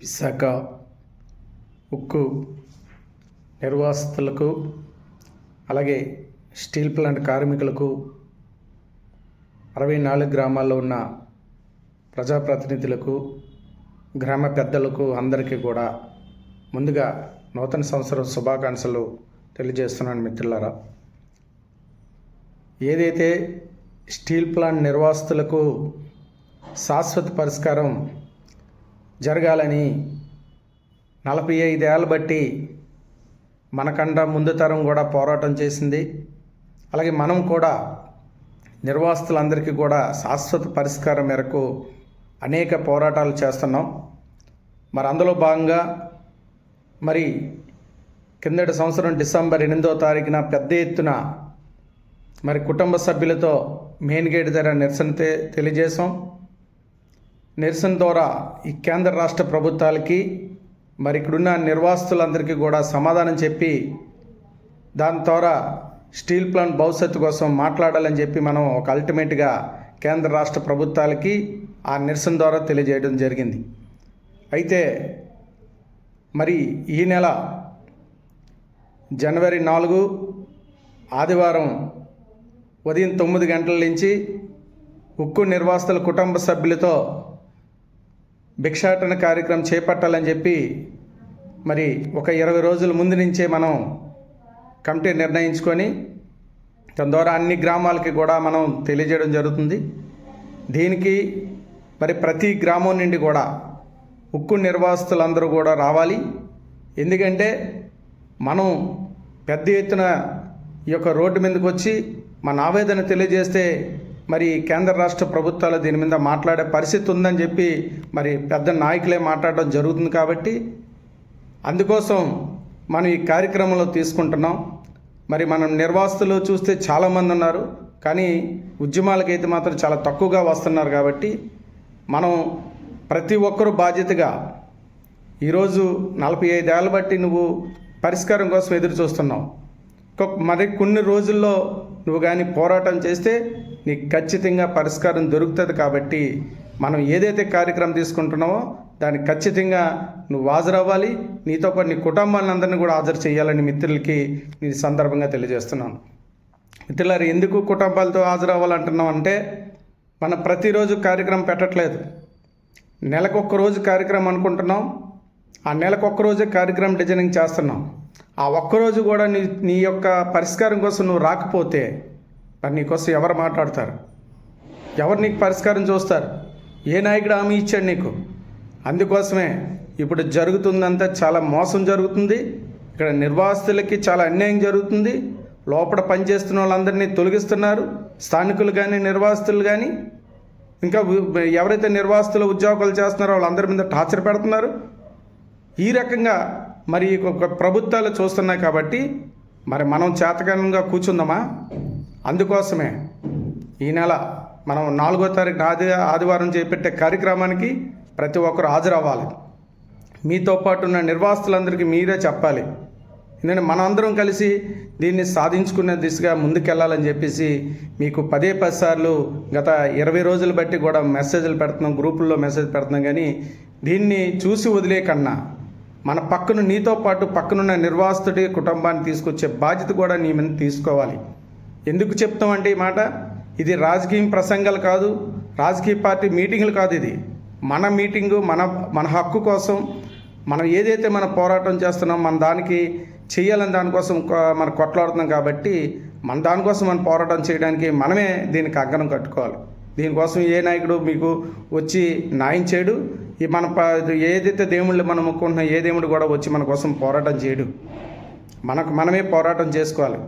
విశాఖ ఉక్కు నిర్వాసితులకు అలాగే స్టీల్ ప్లాంట్ కార్మికులకు అరవై నాలుగు గ్రామాల్లో ఉన్న ప్రజాప్రతినిధులకు గ్రామ పెద్దలకు అందరికీ కూడా ముందుగా నూతన సంవత్సరం శుభాకాంక్షలు తెలియజేస్తున్నాను మిత్రులారా. ఏదైతే స్టీల్ ప్లాంట్ నిర్వాసితులకు శాశ్వత పరిష్కారం జరగాలని. నలభై ఐదేళ్ళు బట్టి మనకంట ముందు తరం కూడా పోరాటం చేసింది. అలాగే మనం కూడా నిర్వాసితులందరికీ కూడా శాశ్వత పరిష్కారం మేరకు అనేక పోరాటాలు చేస్తున్నాం. మరి అందులో భాగంగా మరి కిందటి సంవత్సరం డిసెంబర్ ఎనిమిదో తారీఖున పెద్ద ఎత్తున మరి కుటుంబ సభ్యులతో మెయిన్ గేట్ దగ్గర నిరసన తెలియజేశాం. నిరసన ద్వారా ఈ కేంద్ర రాష్ట్ర ప్రభుత్వాలకి మరి ఇక్కడున్న నిర్వాసితులందరికీ కూడా సమాధానం చెప్పి దాని ద్వారా స్టీల్ ప్లాంట్ భవిష్యత్తు కోసం మాట్లాడాలని చెప్పి మనం ఒక అల్టిమేట్గా కేంద్ర రాష్ట్ర ప్రభుత్వాలకి ఆ నిరసన ద్వారా తెలియజేయడం జరిగింది. అయితే మరి ఈ నెల జనవరి నాలుగు ఆదివారం ఉదయం తొమ్మిది గంటల నుంచి ఉక్కు నిర్వాసితుల కుటుంబ సభ్యులతో భిక్షాటన కార్యక్రమం చేపట్టాలని చెప్పి మరి ఒక ఇరవై రోజుల ముందు నుంచే మనం కమిటీ నిర్ణయించుకొని దాని ద్వారా అన్ని గ్రామాలకి కూడా మనం తెలియజేయడం జరుగుతుంది. దీనికి మరి ప్రతి గ్రామం నుండి కూడా ఉక్కు నిర్వాసితులందరూ కూడా రావాలి. ఎందుకంటే మనం పెద్ద ఎత్తున ఈ యొక్క రోడ్డు మీదకి వచ్చి మన ఆవేదన తెలియజేస్తే మరి కేంద్ర రాష్ట్ర ప్రభుత్వాలు దీని మీద మాట్లాడే పరిస్థితి ఉందని చెప్పి మరి పెద్ద నాయకులే మాట్లాడడం జరుగుతుంది కాబట్టి అందుకోసం మనం ఈ కార్యక్రమంలో తీసుకుంటున్నాం. మరి మనం నిర్వాసితులు చూస్తే చాలామంది ఉన్నారు. కానీ ఉద్యమాలకైతే మాత్రం చాలా తక్కువగా వస్తున్నారు కాబట్టి మనం ప్రతి ఒక్కరూ బాధ్యతగా ఈరోజు నలభై ఐదేళ్ళ బట్టి నువ్వు పరిష్కారం కోసం ఎదురు చూస్తున్నావు. మరి కొన్ని రోజుల్లో నువ్వు కానీ పోరాటం చేస్తే నీకు ఖచ్చితంగా పరిష్కారం దొరుకుతుంది కాబట్టి మనం ఏదైతే కార్యక్రమం తీసుకుంటున్నామో దానికి ఖచ్చితంగా నువ్వు హాజరవ్వాలి. నీతో పాటు నీ కుటుంబాలందరినీ కూడా హాజరు చేయాలని మిత్రులకి నేను సందర్భంగా తెలియజేస్తున్నాను. మిత్రులారు ఎందుకు కుటుంబాలతో హాజరవ్వాలంటున్నాం అంటే మనం ప్రతిరోజు కార్యక్రమం పెట్టట్లేదు. నెలకొక్క రోజు కార్యక్రమం అనుకుంటున్నాం. ఆ నెలకొక్క రోజే కార్యక్రమం డిజైనింగ్ చేస్తున్నాం. ఆ ఒక్కరోజు కూడా నీ నీ యొక్క పరిష్కారం కోసం నువ్వు రాకపోతే మరి నీకోసం ఎవరు మాట్లాడతారు? ఎవరు నీకు పరిష్కారం చూస్తారు? ఏ నాయకుడు హామీ ఇచ్చాడు నీకు? అందుకోసమే ఇప్పుడు జరుగుతుందంతా చాలా మోసం జరుగుతుంది. ఇక్కడ నిర్వాసితులకి చాలా అన్యాయం జరుగుతుంది. లోపల పనిచేస్తున్న వాళ్ళందరినీ తొలగిస్తున్నారు. స్థానికులు కానీ నిర్వాసితులు కానీ ఇంకా ఎవరైతే నిర్వాసితులు ఉద్యోగాలు చేస్తున్నారో వాళ్ళందరి మీద టార్చర్ పెడుతున్నారు. ఈ రకంగా మరి ప్రభుత్వాలు చూస్తున్నాయి కాబట్టి మరి మనం చేతకాలంగా కూర్చుందామా? అందుకోసమే ఈ నెల మనం నాలుగో తారీఖు ఆది ఆదివారం చేపట్టే కార్యక్రమానికి ప్రతి ఒక్కరు హాజరవ్వాలి. మీతో పాటు ఉన్న నిర్వాసితులందరికీ మీరే చెప్పాలి. ఎందుకంటే మనందరం కలిసి దీన్ని సాధించుకునే దిశగా ముందుకెళ్ళాలని చెప్పేసి మీకు పదే పది సార్లు గత ఇరవై రోజులు బట్టి కూడా మెసేజ్లు పెడుతున్నాం గ్రూపుల్లో మెసేజ్ పెడుతున్నాం. కానీ దీన్ని చూసి వదిలేకన్నా మన పక్కన నీతో పాటు పక్కనున్న నిర్వాసితుడి కుటుంబాన్ని తీసుకొచ్చే బాధ్యత కూడా నీ మీద తీసుకోవాలి. ఎందుకు చెప్తామంటే ఈ మాట? ఇది రాజకీయ ప్రసంగాలు కాదు రాజకీయ పార్టీ మీటింగులు కాదు ఇది. మన మీటింగు మన మన హక్కు కోసం మనం ఏదైతే మన పోరాటం చేస్తున్నాం మన దానికి చేయాలని దానికోసం మనం కొట్లాడుతున్నాం కాబట్టి మన దానికోసం మనం పోరాటం చేయడానికి మనమే దీనికి అగ్గనం కట్టుకోవాలి. దీనికోసం ఏ నాయకుడు మీకు వచ్చి న్యాయం చేయడు. ఈ మన ఏదైతే దేవుళ్ళు మనం మొక్కుంటున్నాం ఏ దేవుడు కూడా వచ్చి మన కోసం పోరాటం చేయడు. మనకు మనమే పోరాటం చేసుకోవాలి.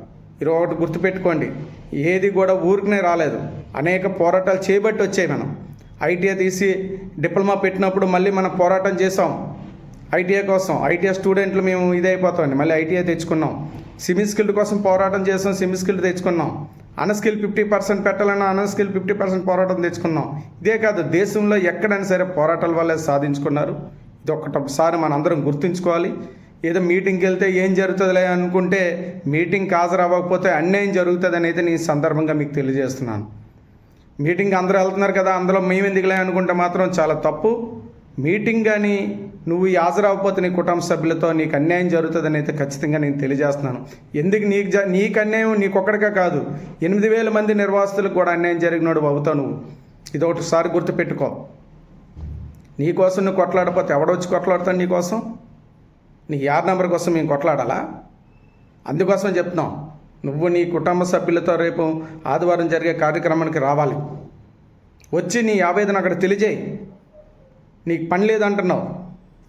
ఇరవై ఒకటి గుర్తుపెట్టుకోండి. ఏది కూడా ఊరికనే రాలేదు. అనేక పోరాటాలు చేయబట్టి వచ్చాయి మనం. ఐటీఐ తీసి డిప్లొమా పెట్టినప్పుడు మళ్ళీ మనం పోరాటం చేసాం ఐటీఐ కోసం ఐటీఐ స్టూడెంట్లు మేము ఇదైపోతామండి. మళ్ళీ ఐటీఐ తెచ్చుకున్నాం. సిమి స్కిల్డ్ కోసం పోరాటం చేసాం సిమి స్కిల్డ్ తెచ్చుకున్నాం. అన్స్కిల్ ఫిఫ్టీ పర్సెంట్ పెట్టాలన్నా అన్స్కిల్ ఫిఫ్టీ పర్సెంట్ పోరాటం తెచ్చుకున్నాం. ఇదే కాదు దేశంలో ఎక్కడైనా సరే పోరాటాల వల్లే సాధించుకున్నారు. ఇది ఒకటొకసారి మనం అందరం గుర్తుంచుకోవాలి. ఏదో మీటింగ్కి వెళ్తే ఏం జరుగుతుందిలే అనుకుంటే మీటింగ్కి హాజరవ్వకపోతే అన్యాయం జరుగుతుందని అయితే నేను సందర్భంగా మీకు తెలియజేస్తున్నాను. మీటింగ్ అందరూ వెళ్తున్నారు కదా అందులో మేము ఎందుకులే అనుకుంటే మాత్రం చాలా తప్పు. మీటింగ్ కానీ నువ్వు ఈ హాజరవ్వకపోతే నీ కుటుంబ సభ్యులతో నీకు అన్యాయం జరుగుతుందని అయితే ఖచ్చితంగా నేను తెలియజేస్తున్నాను. ఎందుకు నీకు జ నీకు అన్యాయం నీకొక్కడికే కాదు ఎనిమిది వేల మంది నిర్వాసితులకు కూడా అన్యాయం జరిగినోడు అవుతావు నువ్వు. ఇది ఒకటిసారి గుర్తుపెట్టుకో. నీకోసం నువ్వు కొట్లాడకపోతే ఎవడొచ్చి కొట్లాడతాడు నీకోసం నీకు యార్ నెంబర్ కోసం మేము కొట్లాడాలా? అందుకోసం చెప్తున్నాం. నువ్వు నీ కుటుంబ సభ్యులతో రేపు ఆదివారం జరిగే కార్యక్రమానికి రావాలి. వచ్చి నీ ఆవేదన అక్కడ తెలియజేయి. నీకు పని లేదంటున్నావు.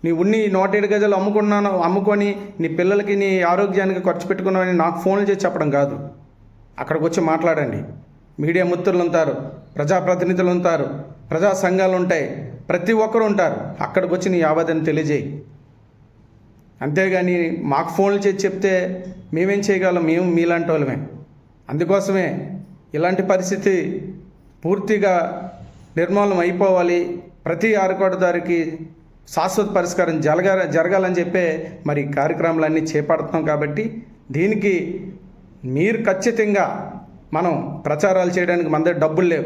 నీ ఉన్ని నూటేడు గజలు అమ్ముకున్నాను అమ్ముకొని నీ పిల్లలకి నీ ఆరోగ్యానికి ఖర్చు పెట్టుకున్నావని నాకు ఫోన్లు చేసి చెప్పడం కాదు. అక్కడికి వచ్చి మాట్లాడండి. మీడియా మిత్రులు ఉంటారు ప్రజాప్రతినిధులు ఉంటారు ప్రజా సంఘాలు ఉంటాయి ప్రతి ఒక్కరు ఉంటారు. అక్కడికి వచ్చి నీ ఆవేదన తెలియజేయి. అంతేగాని మాకు ఫోన్లు చేసి చెప్తే మేమేం చేయగలం? మేము మీలాంటి వాళ్ళమే. అందుకోసమే ఇలాంటి పరిస్థితి పూర్తిగా నిర్మూలన అయిపోవాలి. ప్రతి ఆరుకోటదారికి శాశ్వత పరిష్కారం జరగ జరగాలని చెప్పే మరి కార్యక్రమాలన్నీ చేపడుతున్నాం కాబట్టి దీనికి మీరు ఖచ్చితంగా మనం ప్రచారాలు చేయడానికి మన దగ్గర డబ్బులు లేవు.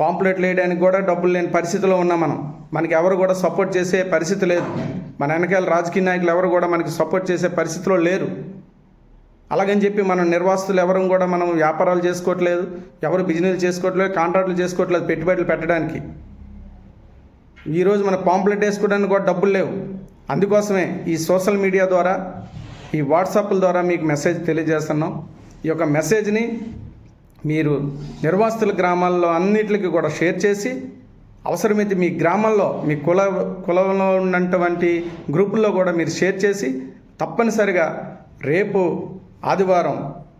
పాంప్లెట్లు వేయడానికి కూడా డబ్బులు లేని పరిస్థితిలో ఉన్నాం మనం. మనకి ఎవరు కూడా సపోర్ట్ చేసే పరిస్థితి లేదు. మన వెనకాల రాజకీయ నాయకులు ఎవరు కూడా మనకి సపోర్ట్ చేసే పరిస్థితిలో లేరు. అలాగని చెప్పి మనం నిర్వాసితులు ఎవరు కూడా మనం వ్యాపారాలు చేసుకోవట్లేదు ఎవరు బిజినెస్ చేసుకోవట్లేదు కాంట్రాక్టులు చేసుకోవట్లేదు పెట్టుబడులు పెట్టడానికి. ఈరోజు మన పాంప్లెట్ వేసుకోవడానికి కూడా డబ్బులు లేవు. అందుకోసమే ఈ సోషల్ మీడియా ద్వారా ఈ వాట్సాప్ల ద్వారా మీకు మెసేజ్ తెలియజేస్తున్నాం. ఈ యొక్క మెసేజ్ని మీరు నిర్వాసితుల గ్రామాల్లో అన్నిటికీ కూడా షేర్ చేసి అవసరమైతే మీ గ్రామంలో మీ కుల కులంలో ఉన్నటువంటి గ్రూపుల్లో కూడా మీరు షేర్ చేసి తప్పనిసరిగా రేపు ఆదివారం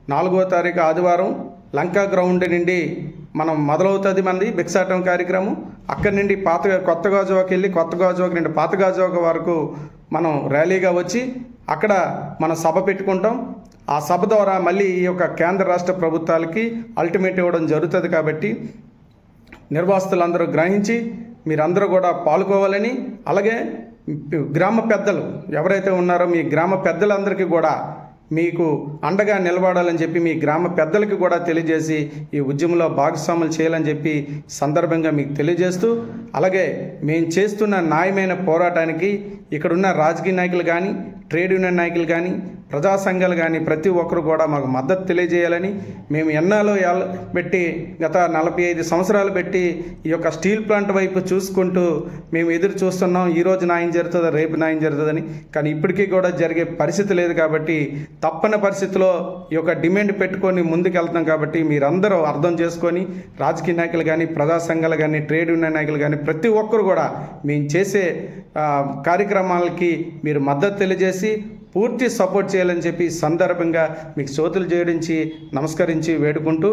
నాలుగో తారీఖు ఆదివారం లంకా గ్రౌండ్ నుండి మనం మొదలవుతుంది మనది భిక్షాటం కార్యక్రమం. అక్కడి నుండి పాత కొత్త గాజువాకి వెళ్ళి కొత్త గాజువాకి నుండి పాత గాజువాక వరకు మనం ర్యాలీగా వచ్చి అక్కడ మనం సభ పెట్టుకుంటాం. ఆ సభ ద్వారా మళ్ళీ ఈ యొక్క కేంద్ర రాష్ట్ర ప్రభుత్వాలకి అల్టిమేట్ ఇవ్వడం జరుగుతుంది కాబట్టి నిర్వాసితులందరూ గ్రహించి మీరందరూ కూడా పాల్గొవాలని అలాగే గ్రామ పెద్దలు ఎవరైతే ఉన్నారో మీ గ్రామ పెద్దలందరికీ కూడా మీకు అండగా నిలబడాలని చెప్పి మీ గ్రామ పెద్దలకి కూడా తెలియజేసి ఈ ఉద్యమంలో భాగస్వాములు చేయాలని చెప్పి సందర్భంగా మీకు తెలియజేస్తూ అలాగే మేము చేస్తున్న న్యాయమైన పోరాటానికి ఇక్కడున్న రాజకీయ నాయకులు కానీ ట్రేడ్ యూనియన్ నాయకులు కానీ ప్రజా సంఘాలు కానీ ప్రతి ఒక్కరు కూడా మాకు మద్దతు తెలియజేయాలని మేము ఎన్నాలో పెట్టి గత నలభై ఐదు సంవత్సరాలు పెట్టి ఈ యొక్క స్టీల్ ప్లాంట్ వైపు చూసుకుంటూ మేము ఎదురు చూస్తున్నాం. ఈ రోజు న్యాయం జరుగుతుందా? రేపు న్యాయం జరుగుతుందని. కానీ ఇప్పటికీ కూడా జరిగే పరిస్థితి లేదు కాబట్టి తప్పని పరిస్థితిలో ఈ యొక్క డిమాండ్ పెట్టుకొని ముందుకెళ్తాం కాబట్టి మీరందరూ అర్థం చేసుకొని రాజకీయ నాయకులు కానీ ప్రజా సంఘాలు కానీ ట్రేడ్ యూనియన్ నాయకులు కానీ ప్రతి ఒక్కరు కూడా మేము చేసే కార్యక్రమాలకి మీరు మద్దతు తెలియజేసి పూర్తి సపోర్ట్ చేయాలని చెప్పి సందర్భంగా మీకు చోతులు జోడించి నమస్కరించి వేడుకుంటూ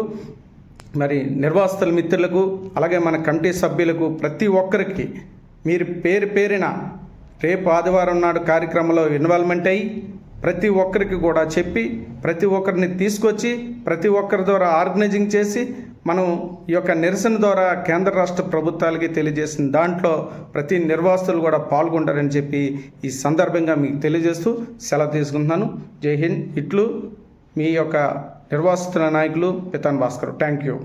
మరి నిర్వాసితుల మిత్రులకు అలాగే మన కమిటీ సభ్యులకు ప్రతి ఒక్కరికి మీరు పేరు పేరిన రేపు ఆదివారం నాడు కార్యక్రమంలో ఇన్వాల్వ్మెంట్ అయ్యి ప్రతి ఒక్కరికి కూడా చెప్పి ప్రతి ఒక్కరిని తీసుకొచ్చి ప్రతి ఒక్కరి ద్వారా ఆర్గనైజింగ్ చేసి మనం ఈ యొక్క నిరసన ద్వారా కేంద్ర రాష్ట్ర ప్రభుత్వాలకి తెలియజేసిన దాంట్లో ప్రతి నిర్వాసితులు కూడా పాల్గొంటారని చెప్పి ఈ సందర్భంగా మీకు తెలియజేస్తూ సెలవు తీసుకుంటున్నాను. జై హింద్. ఇట్లు మీ యొక్క నిర్వాసితుల నాయకులు పితాన్ భాస్కర్. Thank you.